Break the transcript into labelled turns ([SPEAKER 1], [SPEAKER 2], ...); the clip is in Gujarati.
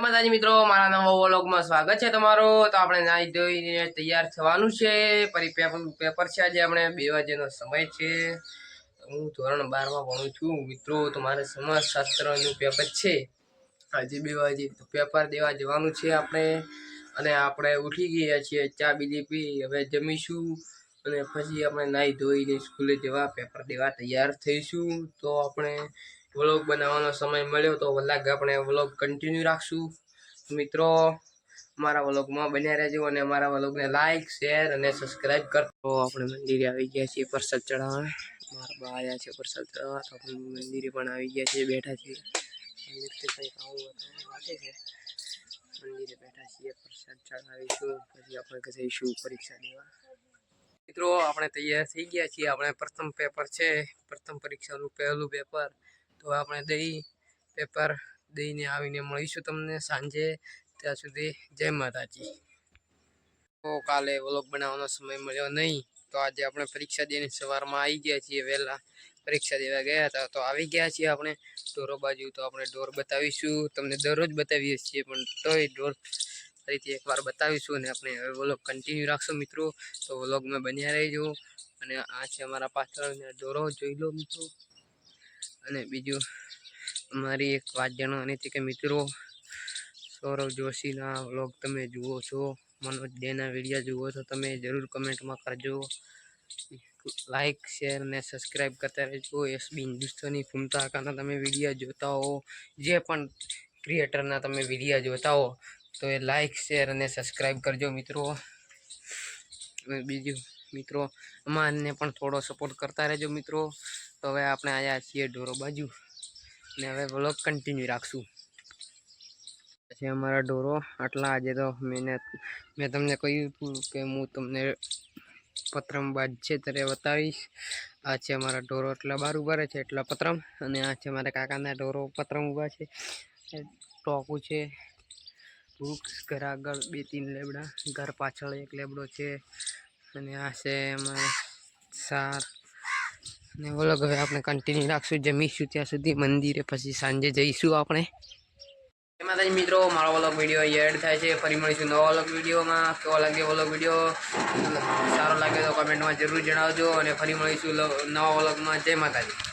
[SPEAKER 1] માતાજી મિત્રો, મારા નવા વ્લોગમાં સ્વાગત છે તમારું. તો આપણે નાહી ધોઈને તૈયાર થવાનું છે. ફરી પેપર છે આજે આપણે, બે વાગ્યાનો સમય છે. હું ધોરણ બારમાં ભણું છું. મિત્રો, તો મારે સમાજશાસ્ત્રનું પેપર છે. આજે બે વાગે પેપર દેવા જવાનું છે આપણે. અને આપણે ઉઠી ગયા છીએ, ચા બીજી પી, હવે જમીશું. અને પછી આપણે નાહી ધોઈને સ્કૂલે જવા, પેપર દેવા તૈયાર થઈશું. તો આપણે વ્લોગ બનાવવાનો સમય મળ્યો તો વલાગ આપણે વ્લોગ કન્ટિન્યુ રાખશું. મિત્રો, મારા વ્લોગમાં બન્યા રહેજો અને મારા વ્લોગને લાઈક શેર અને સબસ્ક્રાઈબ કરો આપણે મંદિરે આવી ગયા છીએ પ્રસાદ ચડાવવા મારા બા આવ્યા છે પ્રસાદ ચડાવવા તો આપણે મંદિરે પણ આવી ગયા છીએ, બેઠા છીએ. મંદિરથી કંઈક આવું વાંચે છે. મંદિરે બેઠા છીએ, પ્રસાદ ચડાવીશું પછી આપણે જઈશું પરીક્ષા દેવા. મિત્રો, આપણે તૈયાર થઈ ગયા છીએ. આપણે પ્રથમ પેપર છે. પ્રથમ પરીક્ષાનું પહેલું પેપર તો આપણે દઈ પેપર દઈને આવીને મળીશું તમને સાંજે. ત્યાં સુધી જય માતાજી. તો કાલે વ્લોગ બનાવવાનો સમય મળ્યો નહીં, તો આજે આપણે પરીક્ષા દઈને સવારમાં આવી ગયા છીએ વહેલા. પરીક્ષા દેવા ગયા હતા, તો આવી ગયા છીએ આપણે. ઢોરો બાજુ તો આપણે ઢોર બતાવીશું, તમને દરરોજ બતાવીએ છીએ, પણ તોય ઢોર ફરીથી એકવાર બતાવીશું અને આપણે હવે વ્લોગ કન્ટિન્યુ રાખશું મિત્રો. તો વ્લોગમાં બન્યા રહીજો. અને આ છે અમારા પાછળ ઢોરો જોઈ લો મિત્રો. અને બીજું અમારી એક વાત જાણવાની હતી કે મિત્રો, સૌરવ જોશીના વ્લોગ તમે જુઓ છો, મનોજ ડેના વીડિયો જુઓ છો, તમે જરૂર કમેન્ટમાં કરજો. લાઈક શેર અને સબસ્ક્રાઈબ કરતા રહેજો. એસબી હિન્દુસ્તાની ફૂમતા કાના તમે વીડિયો જોતા હો. જે પણ ક્રિએટરના તમે વીડિયો જોતા હો, તો એ લાઈક શેર અને સબસ્ક્રાઈબ કરજો મિત્રો. બીજું મિત્રો, અમારને પણ થોડો સપોર્ટ કરતા રહેજો મિત્રો. તો હવે આપણે આવ્યા છીએ ઢોરો બાજુ ને હવે વ્લોગ કન્ટિન્યુ રાખશું. પછી અમારા ઢોરો આટલા આજે તો મેં મેં તમને કહ્યું હતું કે હું તમને પત્રમ બાદ છે ત્યારે બતાવીશ. આ છે અમારા ઢોરો એટલા બાર ઊભા છે, એટલા પત્રમ અને આ છે મારા કાકાના ઢોરો પત્રમ ઊભા છે. ટોકું છે, વૃક્ષ ઘર આગળ બે ત્રણ લેબડા, ઘર પાછળ એક લેબડો છે અને આ છે અમારે સાર ને બોલો હવે આપણે કન્ટિન્યુ રાખશું, જમીશું ત્યાં સુધી મંદિરે, પછી સાંજે જઈશું આપણે. માતાજી મિત્રો, મારો અલગ વીડિયો અહીંયા એડ થાય છે. ફરી મળીશું નવા અલગ વિડીયોમાં કેવો લાગ્યો અલગ વીડિયો સારો લાગે તો કમેન્ટમાં જરૂર જણાવજો અને ફરી મળીશું નવા અલગમાં જય માતાજી.